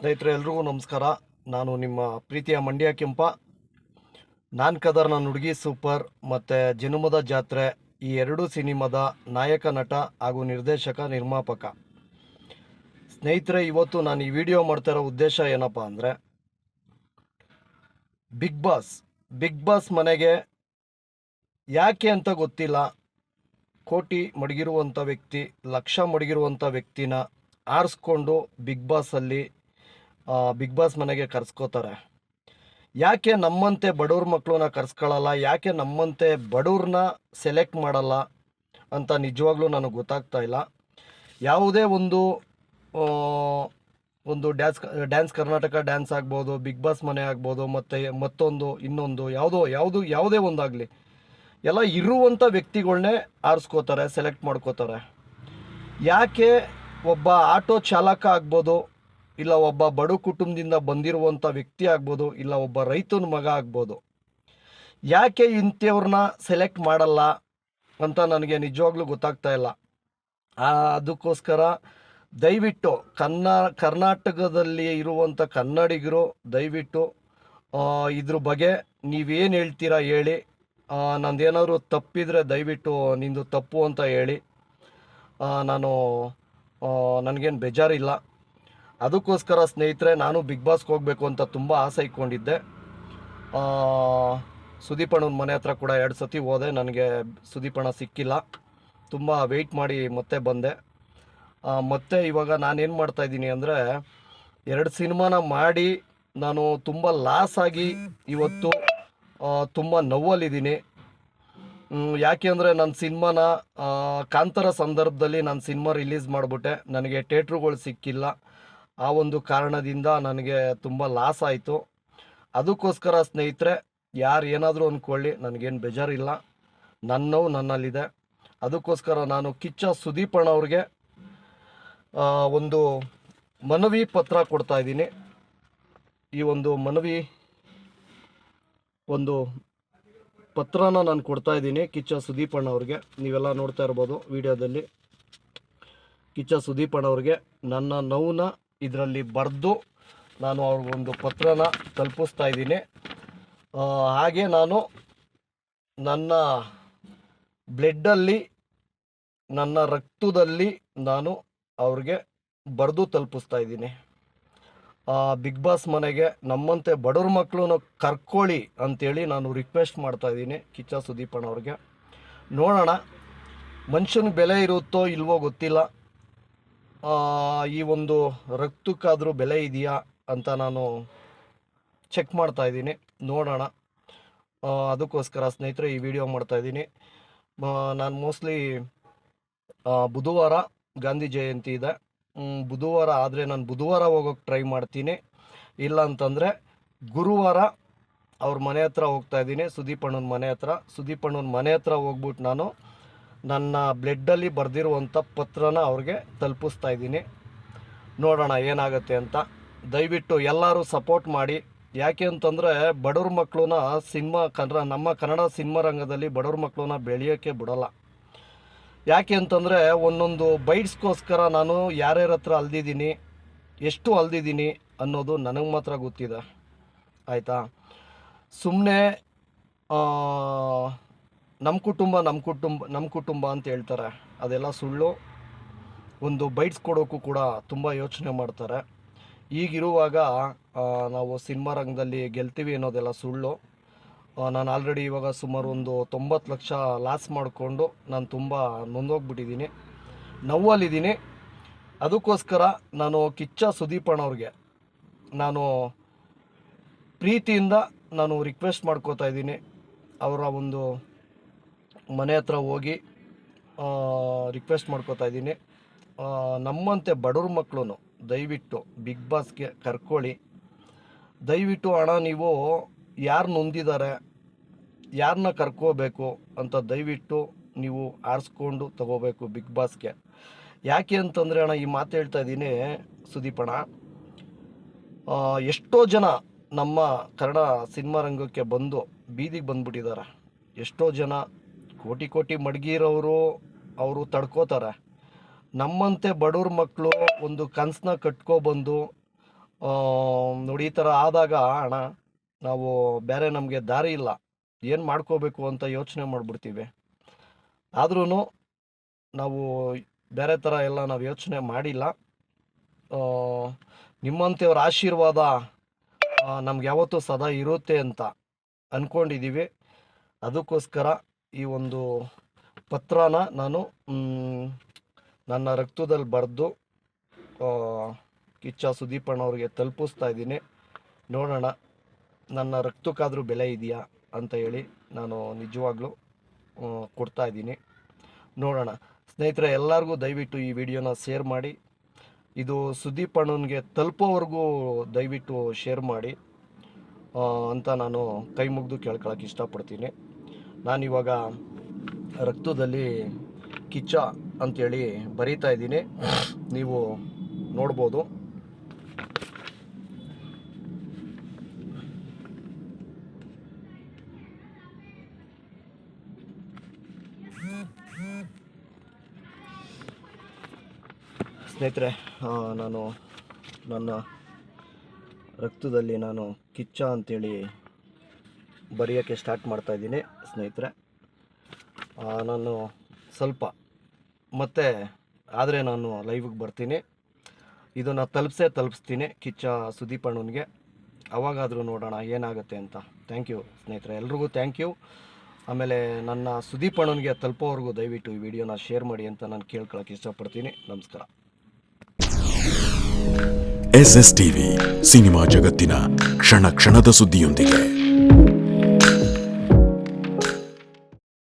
ಸ್ನೇಹಿತರೆ ಎಲ್ರಿಗೂ ನಮಸ್ಕಾರ. ನಾನು ನಿಮ್ಮ ಪ್ರೀತಿಯ ಮಂಡ್ಯ ಕೆಂಪ. ನಾನ್ ಕದರ್ ನನ್ನ ಹುಡುಗಿ ಸೂಪರ್ ಮತ್ತು ಜನುಮದ ಜಾತ್ರೆ ಈ ಎರಡು ಸಿನಿಮಾದ ನಾಯಕ ನಟ ಹಾಗೂ ನಿರ್ದೇಶಕ ನಿರ್ಮಾಪಕ. ಸ್ನೇಹಿತರೆ, ಇವತ್ತು ನಾನು ಈ ವಿಡಿಯೋ ಮಾಡ್ತಾ ಇರೋ ಉದ್ದೇಶ ಏನಪ್ಪ ಅಂದರೆ ಬಿಗ್ ಬಾಸ್ ಬಿಗ್ ಬಾಸ್ ಮನೆಗೆ ಯಾಕೆ ಅಂತ ಗೊತ್ತಿಲ್ಲ. ಕೋಟಿ ಮಡಗಿರುವಂಥ ವ್ಯಕ್ತಿ, ಲಕ್ಷ ಮಡಗಿರುವಂಥ ವ್ಯಕ್ತಿನ ಆರಿಸ್ಕೊಂಡು ಬಿಗ್ ಬಾಸಲ್ಲಿ ಬಿಗ್ ಬಾಸ್ ಮನೆಗೆ ಕರ್ಸ್ಕೋತಾರೆ. ಯಾಕೆ ನಮ್ಮಂತೆ ಬಡವ್ರ ಮಕ್ಕಳನ್ನ ಕರ್ಸ್ಕೊಳ್ಳಲ್ಲ ಯಾಕೆ ನಮ್ಮಂತೆ ಬಡವ್ರನ್ನ ಸೆಲೆಕ್ಟ್ ಮಾಡಲ್ಲ ಅಂತ ನಿಜವಾಗ್ಲೂ ನನಗೆ ಗೊತ್ತಾಗ್ತಾ ಇಲ್ಲ. ಯಾವುದೇ ಒಂದು ಒಂದು ಡ್ಯಾನ್ಸ್ ಡ್ಯಾನ್ಸ್ ಕರ್ನಾಟಕ ಡ್ಯಾನ್ಸ್ ಆಗ್ಬೋದು ಬಿಗ್ ಬಾಸ್ ಮನೆ ಆಗ್ಬೋದು, ಮತ್ತು ಮತ್ತೊಂದು, ಇನ್ನೊಂದು, ಯಾವುದೋ, ಯಾವುದು, ಯಾವುದೇ ಒಂದಾಗಲಿ, ಎಲ್ಲ ಇರುವಂಥ ವ್ಯಕ್ತಿಗಳನ್ನೇ ಆರಿಸ್ಕೋತಾರೆ ಸೆಲೆಕ್ಟ್ ಮಾಡ್ಕೋತಾರೆ. ಯಾಕೆ ಒಬ್ಬ ಆಟೋ ಚಾಲಕ ಆಗ್ಬೋದು ಇಲ್ಲ ಒಬ್ಬ ಬಡ ಕುಟುಂಬದಿಂದ ಬಂದಿರುವಂಥ ವ್ಯಕ್ತಿ ಆಗ್ಬೋದು, ಇಲ್ಲ ಒಬ್ಬ ರೈತನ ಮಗ ಆಗ್ಬೋದು. ಯಾಕೆ ಇಂಥವ್ರನ್ನ ಸೆಲೆಕ್ಟ್ ಮಾಡಲ್ಲ ಅಂತ ನನಗೆ ನಿಜವಾಗ್ಲೂ ಗೊತ್ತಾಗ್ತಾ ಇಲ್ಲ. ಅದಕ್ಕೋಸ್ಕರ ದಯವಿಟ್ಟು ಕನ್ನ, ಕರ್ನಾಟಕದಲ್ಲಿ ಇರುವಂಥ ಕನ್ನಡಿಗರು ದಯವಿಟ್ಟು ಇದ್ರ ಬಗ್ಗೆ ನೀವೇನು ಹೇಳ್ತೀರಾ ಹೇಳಿ. ನಂದೇನಾದರೂ ತಪ್ಪಿದರೆ ದಯವಿಟ್ಟು ನಿಂದು ತಪ್ಪು ಅಂತ ಹೇಳಿ. ನಾನು ನನಗೇನು ಬೇಜಾರಿಲ್ಲ. ಅದಕ್ಕೋಸ್ಕರ ಸ್ನೇಹಿತರೆ, ನಾನು ಬಿಗ್ ಬಾಸ್ಗೆ ಹೋಗಬೇಕು ಅಂತ ತುಂಬ ಆಸೆ ಇಟ್ಕೊಂಡಿದ್ದೆ. ಸುದೀಪಣ್ಣನ ಮನೆ ಹತ್ರ ಕೂಡ ಎರಡು ಸತಿ ಹೋದೆ. ನನಗೆ ಸುದೀಪಣ್ಣ ಸಿಕ್ಕಿಲ್ಲ. ತುಂಬ ವೆಯ್ಟ್ ಮಾಡಿ ಮತ್ತೆ ಬಂದೆ. ಮತ್ತೆ ಇವಾಗ ನಾನೇನು ಮಾಡ್ತಾಯಿದ್ದೀನಿ ಅಂದರೆ, ಎರಡು ಸಿನಿಮಾನ ಮಾಡಿ ನಾನು ತುಂಬ ಲಾಸ್ ಆಗಿ ಇವತ್ತು ತುಂಬ ನೋವಲ್ಲಿದ್ದೀನಿ. ಯಾಕೆ ಅಂದರೆ ನನ್ನ ಸಿನಿಮಾನ ಕಾಂತರ ಸಂದರ್ಭದಲ್ಲಿ ನಾನು ಸಿನಿಮಾ ರಿಲೀಸ್ ಮಾಡಿಬಿಟ್ಟೆ. ನನಗೆ ಥೇಟ್ರುಗಳು ಸಿಕ್ಕಿಲ್ಲ. ಆ ಒಂದು ಕಾರಣದಿಂದ ನನಗೆ ತುಂಬ ಲಾಸ್ ಆಯಿತು. ಅದಕ್ಕೋಸ್ಕರ ಸ್ನೇಹಿತರೆ, ಯಾರು ಏನಾದರೂ ಅಂದ್ಕೊಳ್ಳಿ ನನಗೇನು ಬೇಜಾರಿಲ್ಲ. ನನ್ನವು ನೋವು ನನ್ನಲ್ಲಿದೆ. ಅದಕ್ಕೋಸ್ಕರ ನಾನು ಕಿಚ್ಚ ಸುದೀಪಣ್ಣ ಅವ್ರಿಗೆ ಒಂದು ಮನವಿ ಪತ್ರ ಕೊಡ್ತಾ ಇದ್ದೀನಿ. ಈ ಒಂದು ಮನವಿ, ಒಂದು ಪತ್ರನ ನಾನು ಕೊಡ್ತಾ ಇದ್ದೀನಿ ಕಿಚ್ಚ ಸುದೀಪಣ್ಣ ಅವ್ರಿಗೆ. ನೀವೆಲ್ಲ ನೋಡ್ತಾ ಇರ್ಬೋದು ವಿಡಿಯೋದಲ್ಲಿ. ಕಿಚ್ಚ ಸುದೀಪಣ್ಣ ಅವ್ರಿಗೆ, ನನ್ನ ನೋವನ್ನ ಇದರಲ್ಲಿ ಬರೆದು ನಾನು ಅವ್ರಿಗೊಂದು ಪತ್ರನ ತಲುಪಿಸ್ತಾ ಇದ್ದೀನಿ. ಹಾಗೆ ನಾನು ನನ್ನ ಬ್ಲಡ್ಡಲ್ಲಿ, ನನ್ನ ರಕ್ತದಲ್ಲಿ ನಾನು ಅವ್ರಿಗೆ ಬರೆದು ತಲುಪಿಸ್ತಾ ಇದ್ದೀನಿ. ಬಿಗ್ ಬಾಸ್ ಮನೆಗೆ ನಮ್ಮಂತೆ ಬಡವ್ರ ಮಕ್ಕಳನ್ನು ಕರ್ಕೊಳ್ಳಿ ಅಂತೇಳಿ ನಾನು ರಿಕ್ವೆಸ್ಟ್ ಮಾಡ್ತಾ ಇದ್ದೀನಿ ಕಿಚ್ಚ ಸುದೀಪಣ್ಣವ್ರಿಗೆ ನೋಡೋಣ, ಮನುಷ್ಯನ ಬೆಲೆ ಇರುತ್ತೋ ಇಲ್ವೋ ಗೊತ್ತಿಲ್ಲ. ಈ ಒಂದು ರಕ್ತಕ್ಕಾದರೂ ಬೆಲೆ ಇದೆಯಾ ಅಂತ ನಾನು ಚೆಕ್ ಮಾಡ್ತಾ ಇದ್ದೀನಿ. ನೋಡೋಣ. ಅದಕ್ಕೋಸ್ಕರ ಸ್ನೇಹಿತರೆ, ಈ ವಿಡಿಯೋ ಮಾಡ್ತಾ ಇದ್ದೀನಿ. ನಾನು ಮೋಸ್ಟ್ಲಿ ಬುಧವಾರ ಗಾಂಧಿ ಜಯಂತಿ ಇದೆ. ಬುಧವಾರ ಆದರೆ ನಾನು ಬುಧವಾರ ಹೋಗೋಕೆ ಟ್ರೈ ಮಾಡ್ತೀನಿ. ಇಲ್ಲ ಅಂತಂದರೆ ಗುರುವಾರ ಅವ್ರ ಮನೆ ಹತ್ರ ಹೋಗ್ತಾ ಇದ್ದೀನಿ ಸುದೀಪಣ್ಣನ ಮನೆ ಹತ್ರ. ಸುದೀಪಣ್ಣನ ಮನೆ ಹತ್ರ ಹೋಗ್ಬಿಟ್ಟು ನಾನು ನನ್ನ ಬ್ಲಡ್ಡಲ್ಲಿ ಬರೆದಿರುವಂಥ ಪತ್ರನ ಅವ್ರಿಗೆ ತಲುಪಿಸ್ತಾ ಇದ್ದೀನಿ. ನೋಡೋಣ ಏನಾಗುತ್ತೆ ಅಂತ. ದಯವಿಟ್ಟು ಎಲ್ಲರೂ ಸಪೋರ್ಟ್ ಮಾಡಿ. ಯಾಕೆ ಅಂತಂದರೆ ಬಡವ್ರ ಮಕ್ಕಳನ್ನ ಸಿನಿಮಾ ಕನ್ನಡ, ನಮ್ಮ ಕನ್ನಡ ಸಿನಿಮಾ ರಂಗದಲ್ಲಿ ಬಡವ್ರ ಮಕ್ಕಳನ್ನ ಬೆಳೆಯೋಕ್ಕೆ ಬಿಡೋಲ್ಲ. ಯಾಕೆ ಅಂತಂದರೆ ಒಂದೊಂದು ಬೈಟ್ಸ್ಗೋಸ್ಕರ ನಾನು ಯಾರ್ಯಾರ ಹತ್ರ ಅಲ್ದಿದ್ದೀನಿ, ಎಷ್ಟು ಅಲ್ದಿದ್ದೀನಿ ಅನ್ನೋದು ನನಗೆ ಮಾತ್ರ ಗೊತ್ತಿದೆ. ಆಯಿತಾ? ಸುಮ್ಮನೆ ನಮ್ಮ ಕುಟುಂಬ ನಮ್ಮ ಕುಟುಂಬ ನಮ್ಮ ಕುಟುಂಬ ಅಂತ ಹೇಳ್ತಾರೆ. ಅದೆಲ್ಲ ಸುಳ್ಳು. ಒಂದು ಬೈಟ್ಸ್ ಕೊಡೋಕ್ಕೂ ಕೂಡ ತುಂಬ ಯೋಚನೆ ಮಾಡ್ತಾರೆ. ಈಗಿರುವಾಗ ನಾವು ಸಿನಿಮಾ ರಂಗದಲ್ಲಿ ಗೆಲ್ತೀವಿ ಅನ್ನೋದೆಲ್ಲ ಸುಳ್ಳು. ನಾನು ಆಲ್ರೆಡಿ ಇವಾಗ ಸುಮಾರು ಒಂದು ತೊಂಬತ್ತು ಲಕ್ಷ ಲಾಸ್ ಮಾಡಿಕೊಂಡು ನಾನು ತುಂಬ ನೊಂದೋಗ್ಬಿಟ್ಟಿದ್ದೀನಿ. ನೋವಲ್ಲಿದ್ದೀನಿ ಅದಕ್ಕೋಸ್ಕರ ನಾನು ಕಿಚ್ಚ ಸುದೀಪಣ್ಣವ್ರಿಗೆ ನಾನು ಪ್ರೀತಿಯಿಂದ ನಾನು ರಿಕ್ವೆಸ್ಟ್ ಮಾಡ್ಕೋತಾ ಇದ್ದೀನಿ. ಅವರ ಒಂದು ಮನೆ ಹತ್ರ ಹೋಗಿ ರಿಕ್ವೆಸ್ಟ್ ಮಾಡ್ಕೋತಾ ಇದ್ದೀನಿ. ನಮ್ಮಂತೆ ಬಡವ್ರ ಮಕ್ಕಳು ದಯವಿಟ್ಟು ಬಿಗ್ ಬಾಸ್ಗೆ ಕರ್ಕೊಳ್ಳಿ. ದಯವಿಟ್ಟು ಹಣ ನೀವು ಯಾರು ನೊಂದಿದ್ದಾರೆ ಯಾರನ್ನ ಕರ್ಕೋಬೇಕು? ಅಂತ ದಯವಿಟ್ಟು ನೀವು ಆರಿಸ್ಕೊಂಡು ತಗೋಬೇಕು ಬಿಗ್ ಬಾಸ್ಗೆ ಯಾಕೆ ಅಂತಂದರೆ ಅಣ್ಣ ಈ ಮಾತು ಹೇಳ್ತಾ ಇದ್ದೀನಿ ಸುದೀಪಣ್ಣ ಆ, ಎಷ್ಟೋ ಜನ ನಮ್ಮ ಕನ್ನಡ ಸಿನಿಮಾ ರಂಗಕ್ಕೆ ಬಂದು ಬೀದಿಗೆ ಬಂದ್ಬಿಟ್ಟಿದ್ದಾರೆ ಎಷ್ಟೋ ಜನ ಕೋಟಿ ಕೋಟಿ ಮಡಗಿರೋರು ಅವರು ತಡ್ಕೋತಾರೆ. ನಮ್ಮಂತೆ ಬಡವ್ರ ಮಕ್ಕಳು ಒಂದು ಕನಸನ್ನ ಕಟ್ಕೊಬಂದು ನೋಡಿ ಈ ಥರ ಆದಾಗ, ಅಣ್ಣ, ನಾವು ಬೇರೆ ನಮಗೆ ದಾರಿ ಇಲ್ಲ. ಏನು ಮಾಡ್ಕೋಬೇಕು ಅಂತ ಯೋಚನೆ ಮಾಡಿಬಿಡ್ತೀವಿ. ಆದ್ರೂ ನಾವು ಬೇರೆ ಥರ ಎಲ್ಲ ನಾವು ಯೋಚನೆ ಮಾಡಿಲ್ಲ. ನಿಮ್ಮಂಥವ್ರ ಆಶೀರ್ವಾದ ನಮ್ಗೆ ಯಾವತ್ತೂ ಸದಾ ಇರುತ್ತೆ ಅಂತ ಅಂದ್ಕೊಂಡಿದ್ದೀವಿ ಅದಕ್ಕೋಸ್ಕರ ಈ ಒಂದು ಪತ್ರನ ನಾನು ನನ್ನ ರಕ್ತದಲ್ಲಿ ಬರೆದು ಕಿಚ್ಚ ಸುದೀಪಣ್ಣವ್ರಿಗೆ ತಲುಪಿಸ್ತಾ ಇದ್ದೀನಿ. ನೋಡೋಣ, ನನ್ನ ರಕ್ತಕ್ಕಾದರೂ ಬೆಲೆ ಇದೆಯಾ ಅಂತ ಹೇಳಿ ನಾನು ನಿಜವಾಗ್ಲೂ ಕೊಡ್ತಾ ಇದ್ದೀನಿ. ನೋಡೋಣ. ಸ್ನೇಹಿತರೆ, ಎಲ್ಲರಿಗೂ ದಯವಿಟ್ಟು ಈ ವಿಡಿಯೋನ ಶೇರ್ ಮಾಡಿ. ಇದು ಸುದೀಪ್ ಅಣ್ಣನಿಗೆ ತಲುಪೋವರೆಗೂ ದಯವಿಟ್ಟು ಶೇರ್ ಮಾಡಿ ಅಂತ ನಾನು ಕೈ ಮುಗಿದು ಕೇಳ್ಕೊಳಕ್ಕೆ ಇಷ್ಟಪಡ್ತೀನಿ. ನಾನಿವಾಗ ರಕ್ತದಲ್ಲಿ ಕಿಚ್ಚ ಅಂತೇಳಿ ಬರೀತಾ ಇದ್ದೀನಿ. ನೀವು ನೋಡ್ಬೋದು. ಸ್ನೇಹಿತರೆ ನಾನು ನನ್ನ ರಕ್ತದಲ್ಲಿ ನಾನು ಕಿಚ್ಚ ಅಂತೇಳಿ ಬರೆಯೋಕ್ಕೆ ಸ್ಟಾರ್ಟ್ ಮಾಡ್ತಾ ಇದ್ದೀನಿ. ಸ್ನೇಹಿತರೆ ನಾನು ಸ್ವಲ್ಪ, ಮತ್ತೆ ಆದರೆ ನಾನು ಲೈವ್ಗೆ ಬರ್ತೀನಿ. ಇದನ್ನು ತಲುಪಿಸೇ ತಲುಪಿಸ್ತೀನಿ ಕಿಚ್ಚ ಸುದೀಪ್ ಅಣ್ಣನಿಗೆ. ಅವಾಗಾದರೂ ನೋಡೋಣ ಏನಾಗುತ್ತೆ ಅಂತ. ಥ್ಯಾಂಕ್ ಯು ಸ್ನೇಹಿತರೆ, ಎಲ್ರಿಗೂ ಥ್ಯಾಂಕ್ ಯು ಆಮೇಲೆ ನನ್ನ ಸುದೀಪ್ ಅಣ್ಣನಿಗೆ ತಲುಪೋವರೆಗೂ ದಯವಿಟ್ಟು ಈ ವಿಡಿಯೋನ ಶೇರ್ ಮಾಡಿ ಅಂತ ನಾನು ಕೇಳ್ಕೊಳಕ್ಕೆ ಇಷ್ಟಪಡ್ತೀನಿ. ನಮಸ್ಕಾರ. ಎಸ್ ಎಸ್ ಟಿವಿ ಸಿನಿಮಾ ಜಗತ್ತಿನ ಕ್ಷಣ ಕ್ಷಣದ ಸುದ್ದಿಯೊಂದಿಗೆ.